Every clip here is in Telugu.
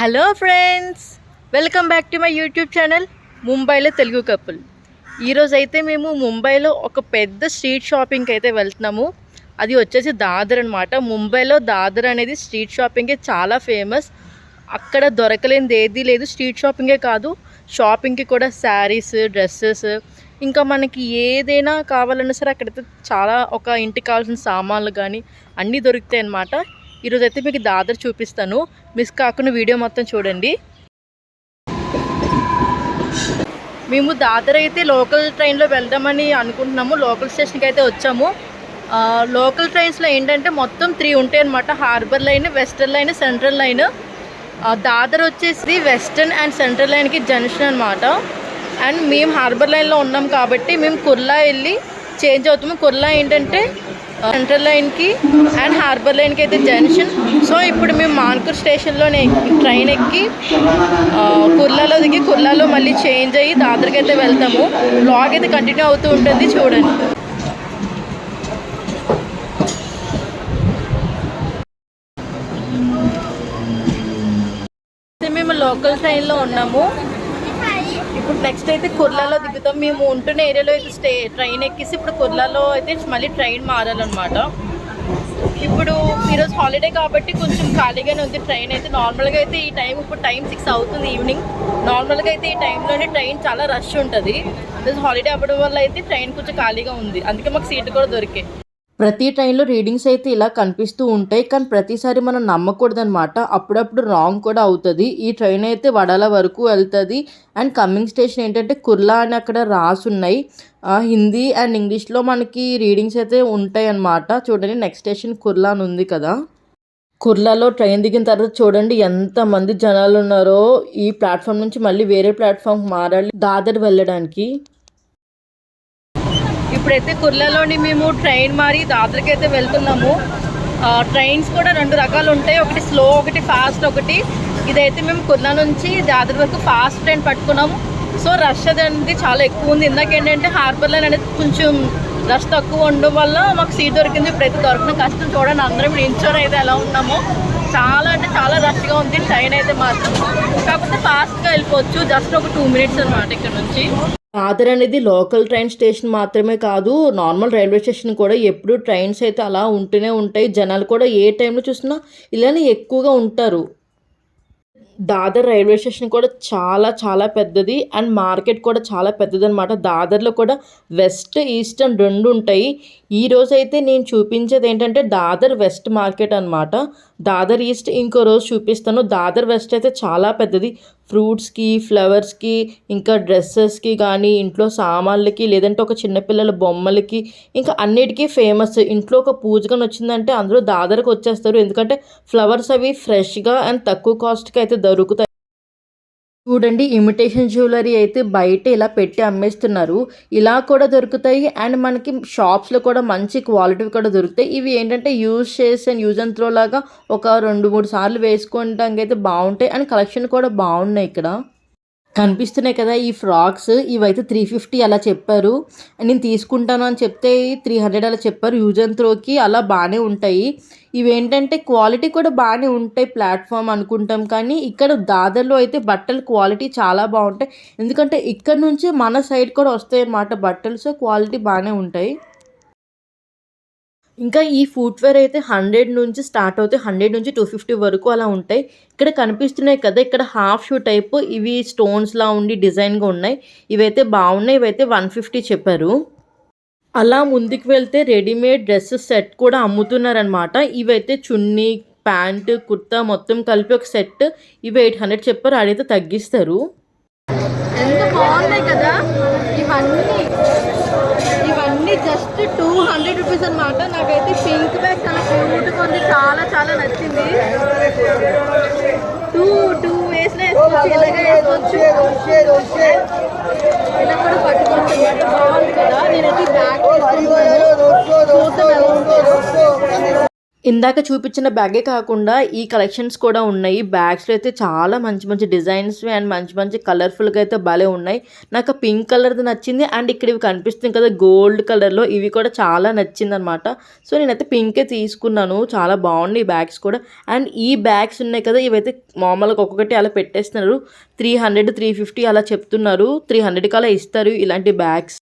Hello friends welcome back to my YouTube channel ముంబైలో తెలుగు కపుల్. ఈరోజు అయితే మేము ముంబైలో ఒక పెద్ద స్ట్రీట్ షాపింగ్కి అయితే వెళ్తున్నాము. అది వచ్చేసి దాదర్ అనమాట ముంబైలో దాదర్ అనేది స్ట్రీట్ షాపింగ్కి చాలా ఫేమస్. అక్కడ దొరకలేనిది ఏది లేదు స్ట్రీట్ షాపింగే కాదు. షాపింగ్కి కూడా శారీస్ డ్రెస్సెస్ ఇంకా మనకి ఏదైనా కావాలన్నా సరే అక్కడైతే చాలా ఒక ఇంటికి కావాల్సిన సామాన్లు కానీ అన్నీ దొరుకుతాయి అన్నమాట ఈరోజు అయితే మీకు దాదర్ చూపిస్తాను. మిస్ కాకుండా వీడియో మొత్తం చూడండి. మేము దాదర్ అయితే లోకల్ ట్రైన్లో వెళ్దామని అనుకుంటున్నాము. లోకల్ స్టేషన్కి అయితే వచ్చాము. లోకల్ ట్రైన్స్లో ఏంటంటే మొత్తం త్రీ ఉంటాయి అనమాట harbour line western line central line. Dadar వచ్చేసి వెస్టర్న్ అండ్ సెంట్రల్ లైన్కి జంక్షన్ అనమాట అండ్ మేము హార్బర్ లైన్లో ఉన్నాం కాబట్టి మేము కుర్లా వెళ్ళి చేంజ్ అవుతాము. కుర్లా ఏంటంటే సెంట్రల్ లైన్కి అండ్ హార్బర్ లైన్కి అయితే జంక్షన్. సో ఇప్పుడు మేము మాన్కూర్ స్టేషన్లోనే ట్రైన్ ఎక్కి కుర్లాలో దిగి కుర్లాలో మళ్ళీ చేంజ్ అయ్యి దాదరికి అయితే వెళ్తాము. బ్లాగ్ అయితే కంటిన్యూ అవుతూ ఉంటుంది చూడండి. అయితే మేము లోకల్ ట్రైన్లో ఉన్నాము. ఇప్పుడు నెక్స్ట్ అయితే కుర్లాలో దిగుతాం. మేము ఉంటున్న ఏరియాలో అయితే స్టే ట్రైన్ ఎక్కేసి ఇప్పుడు కుర్లాలో అయితే మళ్ళీ ట్రైన్ మారాలన్నమాట. ఇప్పుడు ఈరోజు హాలిడే కాబట్టి కొంచెం ఖాళీగానే ఉంది. ట్రైన్ అయితే నార్మల్గా అయితే ఈ టైం ఇప్పుడు టైం సిక్స్ అవుతుంది ఈవినింగ్ నార్మల్గా అయితే ఈ టైంలోనే ట్రైన్ చాలా రష్ ఉంటుంది. ఈరోజు హాలిడే అవ్వడం వల్ల అయితే ట్రైన్ కొంచెం ఖాళీగా ఉంది. అందుకే మాకు సీట్ కూడా దొరికాయి ప్రతి ట్రైన్లో రీడింగ్స్ అయితే ఇలా కనిపిస్తూ ఉంటాయి. కానీ ప్రతిసారి మనం నమ్మకూడదనమాట అప్పుడప్పుడు రాంగ్ కూడా అవుతుంది. ఈ ట్రైన్ అయితే వడాల వరకు వెళ్తుంది. అండ్ కమింగ్ స్టేషన్ ఏంటంటే కుర్లా అని అక్కడ రాసి ఉన్నాయి హిందీ అండ్ ఇంగ్లీష్లో మనకి రీడింగ్స్ అయితే ఉంటాయి అన్నమాట చూడండి నెక్స్ట్ స్టేషన్ కుర్లా అని ఉంది కదా. కుర్లాలో ట్రైన్ దిగిన తర్వాత చూడండి ఎంతమంది జనాలు ఉన్నారో. ఈ ప్లాట్ఫామ్ నుంచి మళ్ళీ వేరే ప్లాట్ఫామ్ మారాలి. దాదర్ వెళ్ళడానికి. ఇప్పుడైతే కుర్లలోని మేము ట్రైన్ మారి దాదర్కి అయితే వెళ్తున్నాము ట్రైన్స్ కూడా రెండు రకాలు ఉంటాయి. ఒకటి స్లో ఒకటి ఫాస్ట్ ఒకటి ఇదైతే మేము కుర్లా నుంచి దాదర్ వరకు ఫాస్ట్ ట్రైన్ పట్టుకున్నాము. సో రష్ అనేది చాలా ఎక్కువ ఉంది. ఇందాక ఏంటంటే హార్బర్ లైన్ అనేది కొంచెం రష్ తక్కువ ఉండడం వల్ల మాకు సీట్ దొరికింది. ఇప్పుడైతే దొరకడం కష్టం చూడండి. అందరం నించొని అయితే ఎలా ఉన్నామో. చాలా అంటే చాలా రష్గా ఉంది. ట్రైన్ అయితే మాత్రం కాకపోతే ఫాస్ట్గా వెళ్ళిపోవచ్చు. జస్ట్ ఒక టూ మినిట్స్ అనమాట ఇక్కడ నుంచి. దాదర్ అనేది లోకల్ ట్రైన్ స్టేషన్ మాత్రమే కాదు నార్మల్ రైల్వే స్టేషన్ కూడా ఎప్పుడు ట్రైన్స్ అయితే అలా ఉంటూనే ఉంటాయి. జనాలు కూడా ఏ టైంలో చూసినా ఇలానే ఎక్కువగా ఉంటారు. దాదర్ రైల్వే స్టేషన్ కూడా చాలా చాలా పెద్దది. అండ్ మార్కెట్ కూడా చాలా పెద్దది అనమాట దాదర్లో కూడా వెస్ట్ ఈస్ట్ అండ్ రెండు ఉంటాయి. ఈ అయితే నేను చూపించేది ఏంటంటే దాదర్ వెస్ట్ మార్కెట్ అనమాట దాదర్ ఈస్ట్ ఇంకో రోజు చూపిస్తాను. దాదర్ వెస్ట్ అయితే చాలా పెద్దది. ఫ్రూట్స్కి ఫ్లవర్స్కి ఇంకా డ్రెస్సెస్కి కానీ ఇంట్లో సామాన్లకి లేదంటే ఒక చిన్నపిల్లల బొమ్మలకి ఇంకా అన్నిటికీ ఫేమస్. ఇంట్లో ఒక పూజ వచ్చిందంటే అందరూ దాదర్కి వచ్చేస్తారు. ఎందుకంటే ఫ్లవర్స్ అవి ఫ్రెష్గా అండ్ తక్కువ కాస్ట్కి అయితే దొరుకుతాయి. చూడండి ఇమిటేషన్ జ్యువెలరీ అయితే బయట ఇలా పెట్టి అమ్మేస్తున్నారు. ఇలా కూడా దొరుకుతాయి. అండ్ మనకి షాప్స్లో కూడా మంచి క్వాలిటీ కూడా దొరుకుతాయి. ఇవి ఏంటంటే యూజ్ చేసే యూజ్ అండ్ త్రో లాగా ఒక రెండు మూడు సార్లు వేసుకోవడానికి అయితే బాగుంటాయి. అండ్ కలెక్షన్ కూడా బాగున్నాయి ఇక్కడ. కనిపిస్తున్నాయి కదా ఈ ఫ్రాక్స్. ఇవైతే త్రీ ఫిఫ్టీ అలా చెప్పారు. నేను తీసుకుంటాను అని చెప్తే త్రీ హండ్రెడ్ అలా చెప్పారు. యూజ్ అండ్ త్రోకి అలా బాగానే ఉంటాయి. ఇవేంటంటే క్వాలిటీ కూడా బాగానే ఉంటాయి ప్లాట్ఫామ్ అనుకుంటాం కానీ ఇక్కడ దాదర్లో అయితే బట్టలు క్వాలిటీ చాలా బాగుంటాయి. ఎందుకంటే ఇక్కడ నుంచి మన సైడ్ కూడా వస్తాయి అన్నమాట బట్టలు. సో క్వాలిటీ బాగానే ఉంటాయి. ఇంకా ఈ ఫుట్వేర్ అయితే హండ్రెడ్ నుంచి స్టార్ట్ అవుతాయి. హండ్రెడ్ నుంచి టూ ఫిఫ్టీ వరకు అలా ఉంటాయి. ఇక్కడ కనిపిస్తున్నాయి కదా ఇక్కడ హాఫ్ షూ టైప్ ఇవి స్టోన్స్లా ఉండి డిజైన్గా ఉన్నాయి. ఇవైతే బాగున్నాయి ఇవైతే వన్ ఫిఫ్టీ చెప్పారు. అలా ముందుకు వెళ్తే రెడీమేడ్ డ్రెస్సెస్ సెట్ కూడా అమ్ముతున్నారనమాట ఇవైతే చున్నీ ప్యాంటు కుర్తా మొత్తం కలిపి ఒక సెట్ ఇవి ఎయిట్ హండ్రెడ్ చెప్పారు అడైతే తగ్గిస్తారు. ఎంత బాగున్నాయి కదా. ఇవన్నీ ఇవన్నీ జస్ట్ టూ హండ్రెడ్ రూపీస్ అనమాట నాకైతే పింక్ బ్యాగ్ చాలా క్యూట్గా ఉంది. చాలా చాలా నచ్చింది. టూ టూ వేసిన వేసుకోవచ్చు ఇలాగే వేసుకోవచ్చు. ఇలా కూడా పట్టుకోవచ్చు బాగుంది కదా. నేనైతే బ్యాగ్ తీసుకుంటున్నాను చూద్దాం ఇందాక చూపించిన బ్యాగే కాకుండా ఈ కలెక్షన్స్ కూడా ఉన్నాయి. బ్యాగ్స్లో అయితే చాలా మంచి మంచి డిజైన్స్ అండ్ మంచి మంచి కలర్ఫుల్గా అయితే భలే ఉన్నాయి. నాకు పింక్ కలర్ది నచ్చింది అండ్ ఇక్కడ ఇవి కనిపిస్తుంది కదా గోల్డ్ కలర్లో ఇవి కూడా చాలా నచ్చింది అనమాట సో నేనైతే పింకే తీసుకున్నాను. చాలా బాగున్నాయి బ్యాగ్స్ కూడా. అండ్ ఈ బ్యాగ్స్ ఉన్నాయి కదా ఇవైతే మామూలుగా ఒక్కొక్కటి అలా పెట్టేస్తున్నారు. త్రీ హండ్రెడ్ త్రీ ఫిఫ్టీ అలా చెప్తున్నారు. త్రీ హండ్రెడ్కి అలా ఇస్తారు ఇలాంటి బ్యాగ్స్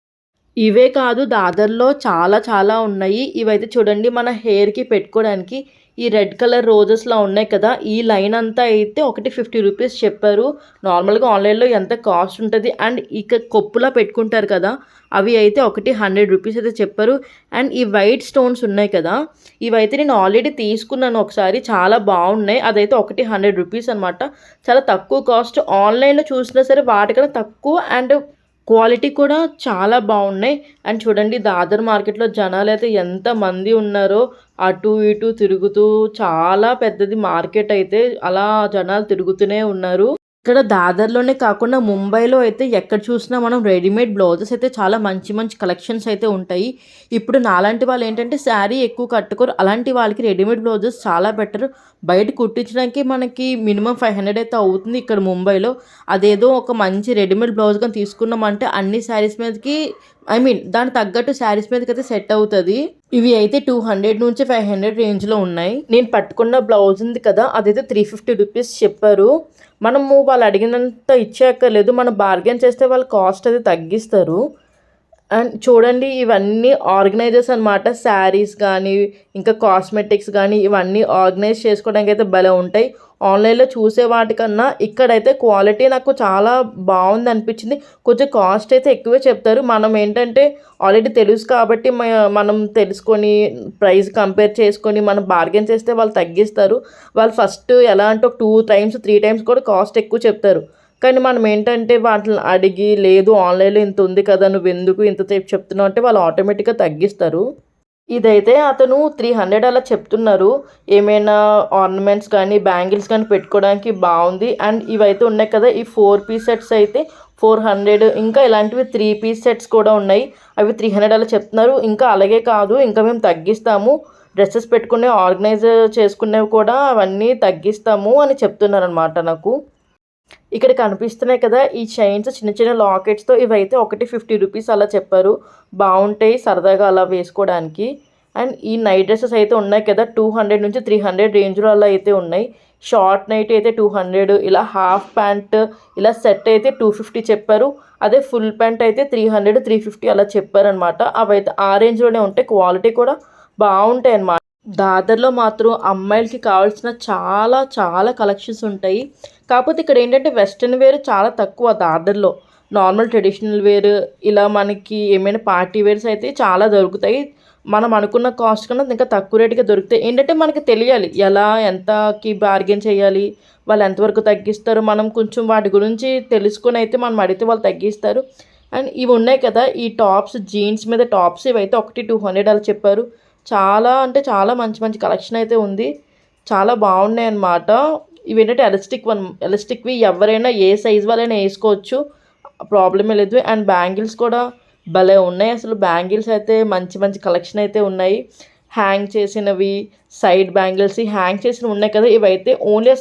ఇవే కాదు దాదర్లో చాలా చాలా ఉన్నాయి. ఇవైతే చూడండి మన హెయిర్కి పెట్టుకోవడానికి ఈ రెడ్ కలర్ రోజెస్లా ఉన్నాయి కదా. ఈ లైన్ అంతా అయితే ఒకటి ఫిఫ్టీ రూపీస్ చెప్పారు. నార్మల్గా ఆన్లైన్లో ఎంత కాస్ట్ ఉంటుంది? అండ్ ఇక కొప్పులా పెట్టుకుంటారు కదా. అవి అయితే ఒకటి హండ్రెడ్ రూపీస్ అయితే చెప్పారు. అండ్ ఈ వైట్ స్టోన్స్ ఉన్నాయి కదా. ఇవైతే నేను ఆల్రెడీ తీసుకున్నాను ఒకసారి. చాలా బాగున్నాయి. అదైతే ఒకటి హండ్రెడ్ రూపీస్ అనమాట చాలా తక్కువ కాస్ట్. ఆన్లైన్లో చూసినా సరే వాటికన్నా తక్కువ అండ్ క్వాలిటీ కూడా చాలా బాగున్నాయి. అండ్ చూడండి దాదర్ మార్కెట్లో జనాలు అయితే ఎంతమంది ఉన్నారో అటు ఇటు తిరుగుతూ చాలా పెద్దది మార్కెట్ అయితే అలా జనాలు తిరుగుతూనే ఉన్నారు. ఇక్కడ దాదర్లోనే కాకుండా ముంబైలో అయితే ఎక్కడ చూసినా మనం రెడీమేడ్ బ్లౌజెస్ అయితే చాలా మంచి మంచి కలెక్షన్స్ అయితే ఉంటాయి. ఇప్పుడు నాలాంటి వాళ్ళు ఏంటంటే శారీ ఎక్కువ కట్టుకోరు. అలాంటి వాళ్ళకి రెడీమేడ్ బ్లౌజెస్ చాలా బెటర్. బయట కుట్టించడానికి మనకి మినిమం ఫైవ్ హండ్రెడ్ అయితే అవుతుంది ఇక్కడ ముంబైలో. అదేదో ఒక మంచి రెడీమేడ్ బ్లౌజ్ కానీ తీసుకున్నామంటే అన్ని శారీస్ మీదకి ఐ మీన్ దానికి తగ్గట్టు శారీస్ మీదకి అయితే సెట్ అవుతుంది. ఇవి అయితే టూ హండ్రెడ్ నుంచి ఫైవ్ హండ్రెడ్ రేంజ్లో ఉన్నాయి. నేను పట్టుకున్న బ్లౌజ్ ఉంది కదా అదైతే త్రీ ఫిఫ్టీ రూపీస్ చెప్పారు. మనము వాళ్ళు అడిగినంత ఇచ్చేయక్కర్లేదు. మనం బార్గెన్ చేస్తే వాళ్ళు కాస్ట్ అది తగ్గిస్తారు. అండ్ చూడండి ఇవన్నీ ఆర్గనైజర్స్ అనమాట శారీస్ కానీ ఇంకా కాస్మెటిక్స్ కానీ ఇవన్నీ ఆర్గనైజ్ చేసుకోవడానికి అయితే భలే ఉంటాయి. ఆన్లైన్లో చూసే వాటికన్నా ఇక్కడైతే క్వాలిటీ నాకు చాలా బాగుంది అనిపించింది. కొంచెం కాస్ట్ అయితే ఎక్కువే చెప్తారు. మనం ఏంటంటే ఆల్రెడీ తెలుసు కాబట్టి మనం తెలుసుకొని ప్రైస్ కంపేర్ చేసుకొని మనం బార్గెన్ చేస్తే వాళ్ళు తగ్గిస్తారు. వాళ్ళు ఫస్ట్ ఎలా అంటే ఒక టూ టైమ్స్ త్రీ టైమ్స్ కూడా కాస్ట్ ఎక్కువ చెప్తారు. కానీ మనం ఏంటంటే వాటిని అడిగి లేదు ఆన్లైన్లో ఇంత ఉంది కదా నువ్వు ఎందుకు ఇంత చెప్తున్నావు? అంటే వాళ్ళు ఆటోమేటిక్గా తగ్గిస్తారు. ఇదైతే అతను త్రీ హండ్రెడ్ అలా చెప్తున్నారు. ఏమైనా ఆర్నమెంట్స్ కానీ బ్యాంగిల్స్ కానీ పెట్టుకోవడానికి బాగుంది. అండ్ ఇవైతే ఉన్నాయి కదా ఈ ఫోర్ పీస్ సెట్స్ అయితే ఫోర్ హండ్రెడ్ ఇంకా ఇలాంటివి త్రీ పీస్ సెట్స్ కూడా ఉన్నాయి. అవి త్రీ హండ్రెడ్ అలా చెప్తున్నారు. ఇంకా అలాగే కాదు ఇంకా మేము తగ్గిస్తాము. డ్రెస్సెస్ పెట్టుకునే ఆర్గనైజ్ చేసుకునేవి కూడా అవన్నీ తగ్గిస్తాము అని చెప్తున్నారు అనమాట నాకు. ఇక్కడ కనిపిస్తున్నాయి కదా ఈ చైన్స్ చిన్న చిన్న లాకెట్స్తో ఇవైతే ఒకటి ఫిఫ్టీ రూపీస్ అలా చెప్పారు. బాగుంటాయి సరదాగా అలా వేసుకోవడానికి. అండ్ ఈ నైట్ డ్రెస్సెస్ అయితే ఉన్నాయి కదా టూ హండ్రెడ్ నుంచి త్రీ హండ్రెడ్ రేంజ్లో అలా అయితే ఉన్నాయి. షార్ట్ నైట్ అయితే టూ హండ్రెడ్ ఇలా హాఫ్ ప్యాంట్ ఇలా సెట్ అయితే టూ ఫిఫ్టీ చెప్పారు. అదే ఫుల్ ప్యాంట్ అయితే త్రీ హండ్రెడ్ త్రీ ఫిఫ్టీ అలా చెప్పారనమాట అవైతే ఆ రేంజ్లోనే ఉంటాయి క్వాలిటీ కూడా బాగుంటాయి అన్నమాట. దాదర్లో మాత్రం అమ్మాయిలకి కావాల్సిన చాలా చాలా కలెక్షన్స్ ఉంటాయి. కాకపోతే ఇక్కడ ఏంటంటే వెస్ట్రన్ వేర్ చాలా తక్కువ దాదర్లో. నార్మల్ ట్రెడిషనల్ వేర్ ఇలా మనకి ఏమైనా పార్టీ వేర్స్ అయితే చాలా దొరుకుతాయి. మనం అనుకున్న కాస్ట్ కన్నా ఇంకా తక్కువ రేటుగా దొరుకుతాయి. ఏంటంటే మనకి తెలియాలి ఎలా ఎంతకి బార్గెన్ చేయాలి వాళ్ళు ఎంతవరకు తగ్గిస్తారు మనం కొంచెం వాటి గురించి తెలుసుకొని అయితే మనం అడిగితే వాళ్ళు తగ్గిస్తారు. అండ్ ఇవి ఉన్నాయి కదా ఈ టాప్స్ జీన్స్ మీద టాప్స్ ఇవైతే ఒకటి టూ హండ్రెడ్ అలా చెప్పారు. చాలా అంటే చాలా మంచి మంచి కలెక్షన్ అయితే ఉంది. చాలా బాగున్నాయి అన్నమాట. ఇవి ఏంటంటే ఎలస్టిక్ వన్ ఎలస్టిక్వి ఎవరైనా ఏ సైజ్ వాళ్ళైనా వేసుకోవచ్చు. ప్రాబ్లమే లేదు. అండ్ బ్యాంగిల్స్ కూడా భలే ఉన్నాయి. అసలు బ్యాంగిల్స్ అయితే మంచి మంచి కలెక్షన్ అయితే ఉన్నాయి. హ్యాంగ్ చేసినవి సైడ్ బ్యాంగిల్స్ హ్యాంగ్ చేసినవి ఉన్నాయి కదా ఇవైతే ఓన్లీ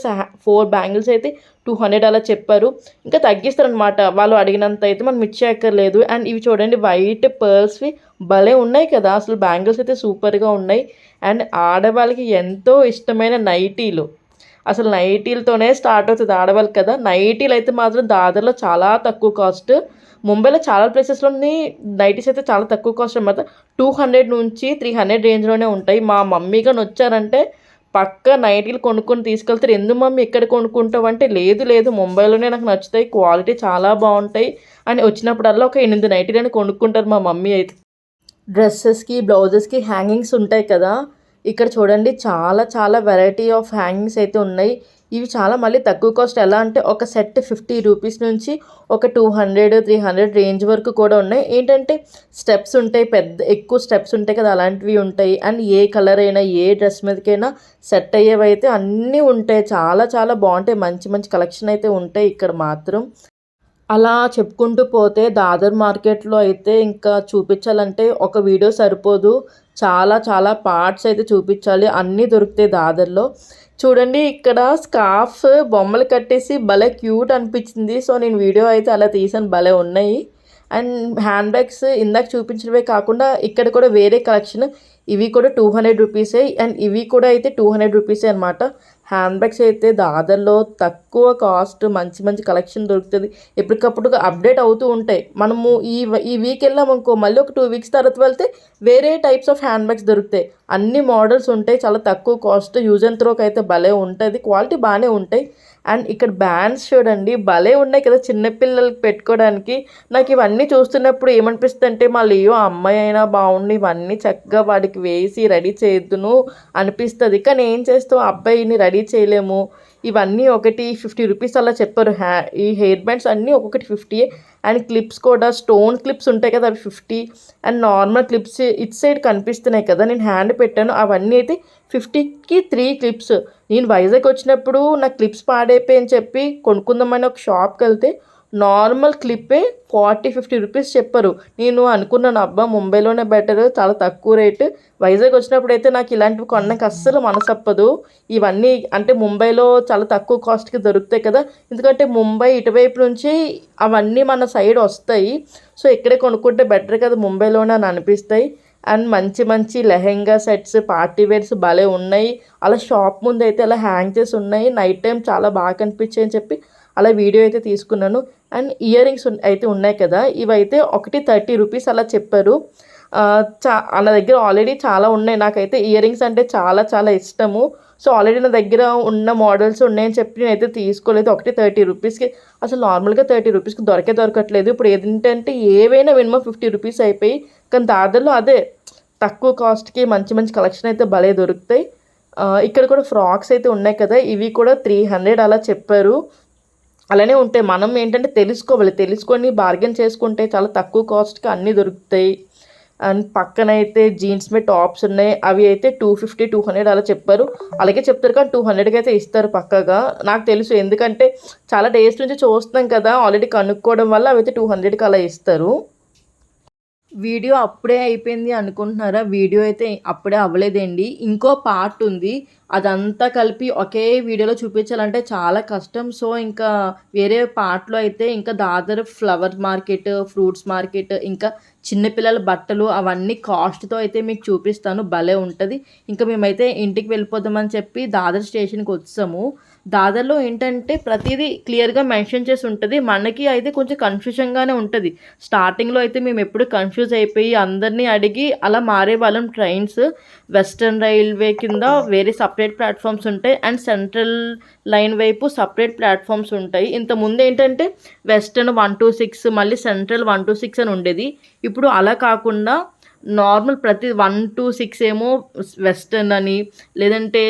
ఫోర్ బ్యాంగిల్స్ అయితే టూ హండ్రెడ్ అలా చెప్పారు. ఇంకా తగ్గిస్తారనమాట వాళ్ళు అడిగినంత అయితే మనం ఇచ్చేయక్కర్లేదు అండ్ ఇవి చూడండి వైట్ పర్ల్స్వి భలే ఉన్నాయి కదా. అసలు బ్యాంగిల్స్ అయితే సూపర్గా ఉన్నాయి. అండ్ ఆడవాళ్ళకి ఎంతో ఇష్టమైన నైటీలు. అసలు నైటీలతోనే స్టార్ట్ అవుతుంది ఆడవాళ్ళకి కదా. నైటీలు అయితే మాత్రం దాదర్లో చాలా తక్కువ కాస్ట్ ముంబైలో చాలా ప్లేసెస్లోని నైటీస్ అయితే చాలా తక్కువ కాస్ట్ అనమాట టూ హండ్రెడ్ నుంచి త్రీ హండ్రెడ్ రేంజ్లోనే ఉంటాయి. మా మమ్మీ కానీ వచ్చారంటే పక్క నైటీలు కొనుక్కొని తీసుకెళ్తారు. ఎందుకు మమ్మీ ఎక్కడ కొనుక్కుంటావు? అంటే లేదు లేదు. ముంబైలోనే నాకు నచ్చుతాయి. క్వాలిటీ చాలా బాగుంటాయి. అని వచ్చినప్పుడల్లా ఒక ఎనిమిది నైటీలని కొనుక్కుంటారు మా మమ్మీ అయితే. డ్రెస్సెస్కి బ్లౌజెస్కి హ్యాంగింగ్స్ ఉంటాయి కదా. ఇక్కడ చూడండి చాలా చాలా వెరైటీ ఆఫ్ హ్యాంగింగ్స్ అయితే ఉన్నాయి. ఇవి చాలా మళ్ళీ తక్కువ కాస్ట్ ఎలా అంటే ఒక సెట్ ఫిఫ్టీ రూపీస్ నుంచి ఒక two hundred three hundred range వరకు కూడా ఉన్నాయి. ఏంటంటే స్టెప్స్ ఉంటాయి పెద్ద ఎక్కువ స్టెప్స్ ఉంటాయి కదా అలాంటివి ఉంటాయి. అండ్ ఏ కలర్ అయినా ఏ డ్రెస్ మీదకైనా సెట్ అయ్యేవి అయితే అన్నీ ఉంటాయి. చాలా చాలా బాగుంటాయి. మంచి మంచి కలెక్షన్ అయితే ఉంటాయి ఇక్కడ మాత్రం. అలా చెప్పుకుంటూ పోతే దాదర్ మార్కెట్లో అయితే ఇంకా చూపించాలంటే ఒక వీడియో సరిపోదు. చాలా చాలా పార్ట్స్ అయితే చూపించాలి. అన్నీ దొరుకుతాయి దాదర్లో. చూడండి ఇక్కడ స్కార్ఫ్ బొమ్మలు కట్టేసి భలే క్యూట్ అనిపించింది. సో నేను వీడియో అయితే అలా తీసాను. భలే ఉన్నాయి. అండ్ హ్యాండ్ బ్యాగ్స్ ఇందాక చూపించినవే కాకుండా ఇక్కడ కూడా వేరే కలెక్షన్. ఇవి కూడా టూ హండ్రెడ్ రూపీసే. అండ్ ఇవి కూడా అయితే టూ హండ్రెడ్ రూపీసే అనమాట హ్యాండ్ బ్యాగ్స్ అయితే దాదర్లో తక్కువ కాస్ట్ మంచి మంచి కలెక్షన్ దొరుకుతుంది. ఎప్పటికప్పుడు అప్డేట్ అవుతూ ఉంటాయి. మనము ఈ ఈ వీక్ వెళ్ళాం అనుకో మళ్ళీ ఒక టూ వీక్స్ తర్వాత వెళ్తే వేరే టైప్స్ ఆఫ్ హ్యాండ్ బ్యాగ్స్ దొరుకుతాయి. అన్ని మోడల్స్ ఉంటాయి. చాలా తక్కువ కాస్ట్ యూజ్ అండ్ త్రోకి అయితే భలే ఉంటుంది. క్వాలిటీ బాగానే ఉంటాయి. అండ్ ఇక్కడ బ్యాండ్స్ చూడండి భలే ఉన్నాయి కదా చిన్నపిల్లలకి పెట్టుకోవడానికి నాకు ఇవన్నీ చూస్తున్నప్పుడు ఏమనిపిస్తుంది అంటే మా లియో అమ్మాయి అయినా బాగుండి ఇవన్నీ చక్కగా వాడికి వేసి రెడీ చేద్దును అనిపిస్తుంది. కానీ ఏం చేస్తావు అబ్బాయిని రెడీ చేయలేము. ఇవన్నీ ఒకటి ఫిఫ్టీ రూపీస్ అలా చెప్పారు. హ్యా ఈ హెయిర్ బ్యాండ్స్ అన్నీ ఒక్కొక్కటి ఫిఫ్టీ అండ్ క్లిప్స్ కూడా స్టోన్ క్లిప్స్ ఉంటాయి కదా అవి fifty. And normal clips it side కనిపిస్తున్నాయి కదా నేను హ్యాండ్ పెట్టాను. అవన్నీ అయితే ఫిఫ్టీకి త్రీ క్లిప్స్. నేను వైజాగ్ వచ్చినప్పుడు నా క్లిప్స్ పాడైపోయి అని చెప్పి కొనుక్కుందామని ఒక షాప్కి వెళ్తే నార్మల్ క్లిప్పే ఫార్టీ ఫిఫ్టీ రూపీస్ చెప్పారు. నేను అనుకున్నాను అబ్బా ముంబైలోనే బెటర్ చాలా తక్కువ రేటు. వైజాగ్ వచ్చినప్పుడు అయితే నాకు ఇలాంటివి కొనడానికి అస్సలు మనసప్పదు. ఇవన్నీ అంటే ముంబైలో చాలా తక్కువ కాస్ట్కి దొరుకుతాయి కదా. ఎందుకంటే ముంబై ఇటువైపు నుంచి అవన్నీ మన సైడ్ వస్తాయి. సో ఇక్కడే కొనుక్కుంటే బెటర్ కదా ముంబైలోనే అని అనిపిస్తాయి. అండ్ మంచి మంచి లెహెంగా సెట్స్ పార్టీ వేర్స్ భలే ఉన్నాయి. అలా షాప్ ముందు అయితే అలా హ్యాంగ్ చేసి ఉన్నాయి. నైట్ టైం చాలా బాగా కనిపించాయి అని చెప్పి అలా వీడియో అయితే తీసుకున్నాను. అండ్ ఇయర్ రింగ్స్ అయితే ఉన్నాయి కదా ఇవైతే ఒకటి థర్టీ రూపీస్ అలా చెప్పారు. చా నా దగ్గర ఆల్రెడీ చాలా ఉన్నాయి. నాకైతే ఇయర్ రింగ్స్ అంటే చాలా చాలా ఇష్టము. సో ఆల్రెడీ నా దగ్గర ఉన్న మోడల్స్ ఉన్నాయని చెప్పి నేనైతే తీసుకోలేదు. ఒకటి థర్టీ రూపీస్కి. అసలు నార్మల్గా థర్టీ రూపీస్కి దొరకే దొరకట్లేదు. ఇప్పుడు ఏంటంటే ఏవైనా మినిమం ఫిఫ్టీ రూపీస్ అయిపోయి కానీ దాదాలో అదే తక్కువ కాస్ట్కి మంచి మంచి కలెక్షన్ అయితే భలే దొరుకుతాయి. ఇక్కడ కూడా ఫ్రాక్స్ అయితే ఉన్నాయి కదా ఇవి కూడా త్రీ హండ్రెడ్ అలా చెప్పారు. అలానే ఉంటాయి. మనం ఏంటంటే తెలుసుకోవాలి. తెలుసుకొని బార్గెన్ చేసుకుంటే చాలా తక్కువ కాస్ట్కి అన్నీ దొరుకుతాయి. అండ్ పక్కన అయితే జీన్స్ మీద టాప్స్ ఉన్నాయి. అవి అయితే టూ ఫిఫ్టీ టూ హండ్రెడ్ అలా చెప్పారు. అలాగే చెప్తారు కానీ టూ హండ్రెడ్కి అయితే ఇస్తారు పక్కగా. నాకు తెలుసు. ఎందుకంటే చాలా డేస్ నుంచి చూస్తున్నాం కదా ఆల్రెడీ కనుక్కోవడం వల్ల అవి అయితే టూ హండ్రెడ్కి అలా ఇస్తారు. వీడియో అప్పుడే అయిపోయింది అనుకుంటున్నారా? వీడియో అయితే అప్పుడే అవ్వలేదండి. ఇంకో పార్ట్ ఉంది. అదంతా కలిపి ఒకే వీడియోలో చూపించాలంటే చాలా కష్టం. సో ఇంకా వేరే పార్ట్లో అయితే ఇంకా దాదాపు ఫ్లవర్ మార్కెట్ ఫ్రూట్స్ మార్కెట్ ఇంకా చిన్నపిల్లల బట్టలు అవన్నీ కాస్ట్తో అయితే మీకు చూపిస్తాను. భలే ఉంటుంది. ఇంకా మేమైతే ఇంటికి వెళ్ళిపోదామని చెప్పి దాదర్ స్టేషన్కి వచ్చాము. దాదర్లో ఏంటంటే ప్రతిదీ క్లియర్గా మెన్షన్ చేసి ఉంటుంది. మనకి అయితే కొంచెం కన్ఫ్యూజన్గానే ఉంటుంది. స్టార్టింగ్లో అయితే మేము ఎప్పుడు కన్ఫ్యూజ్ అయిపోయి అందరినీ అడిగి అలా మారే వాళ్ళం ట్రైన్స్ వెస్ట్రన్ రైల్వే కింద వేరే సపరేట్ ప్లాట్ఫామ్స్ ఉంటాయి అండ్ సెంట్రల్ లైన్ వైపు సపరేట్ ప్లాట్ఫామ్స్ ఉంటాయి. ఇంతకుముందు ఏంటంటే వెస్ట్రన్ వన్ టూ సిక్స్ మళ్ళీ సెంట్రల్ వన్ టూ సిక్స్ అని ఉండేది. ఇప్పుడు అలా కాకుండా నార్మల్ ప్రతి వన్ టు సిక్స్ ఏమో వెస్టర్న్ అని లేదంటే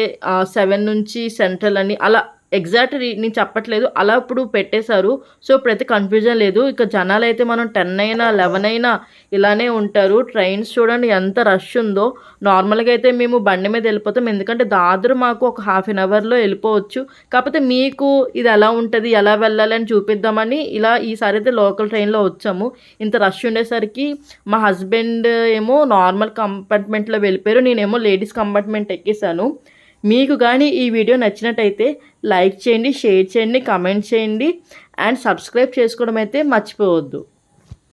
సెవెన్ నుంచి సెంట్రల్ అని అలా ఎగ్జాక్ట్ నేను చెప్పట్లేదు. అలా ఇప్పుడు పెట్టేశారు. సో ప్రతి కన్ఫ్యూజన్ లేదు. ఇక జనాలు అయితే మనం టెన్ అయినా లెవెన్ అయినా ఇలానే ఉంటారు. ట్రైన్స్ చూడండి ఎంత రష్ ఉందో. నార్మల్గా అయితే మేము బండి మీద వెళ్ళిపోతాం. ఎందుకంటే దాదరు మాకు ఒక హాఫ్ అన్ అవర్లో వెళ్ళిపోవచ్చు. కాకపోతే మీకు ఇది ఎలా ఉంటుంది? ఎలా వెళ్ళాలి అని చూపిద్దామని ఇలా ఈసారి అయితే లోకల్ ట్రైన్లో వచ్చాము. ఇంత రష్ ఉండేసరికి మా హస్బెండ్ ఏమో నార్మల్ కంపార్ట్మెంట్లో వెళ్ళిపోయారు. నేనేమో లేడీస్ కంపార్ట్మెంట్ ఎక్కేసాను మీకు కానీ ఈ వీడియో నచ్చినట్టయితే లైక్ చేయండి షేర్ చేయండి కామెంట్ చేయండి. అండ్ సబ్స్క్రైబ్ చేసుకోవడం అయితే మర్చిపోవద్దు.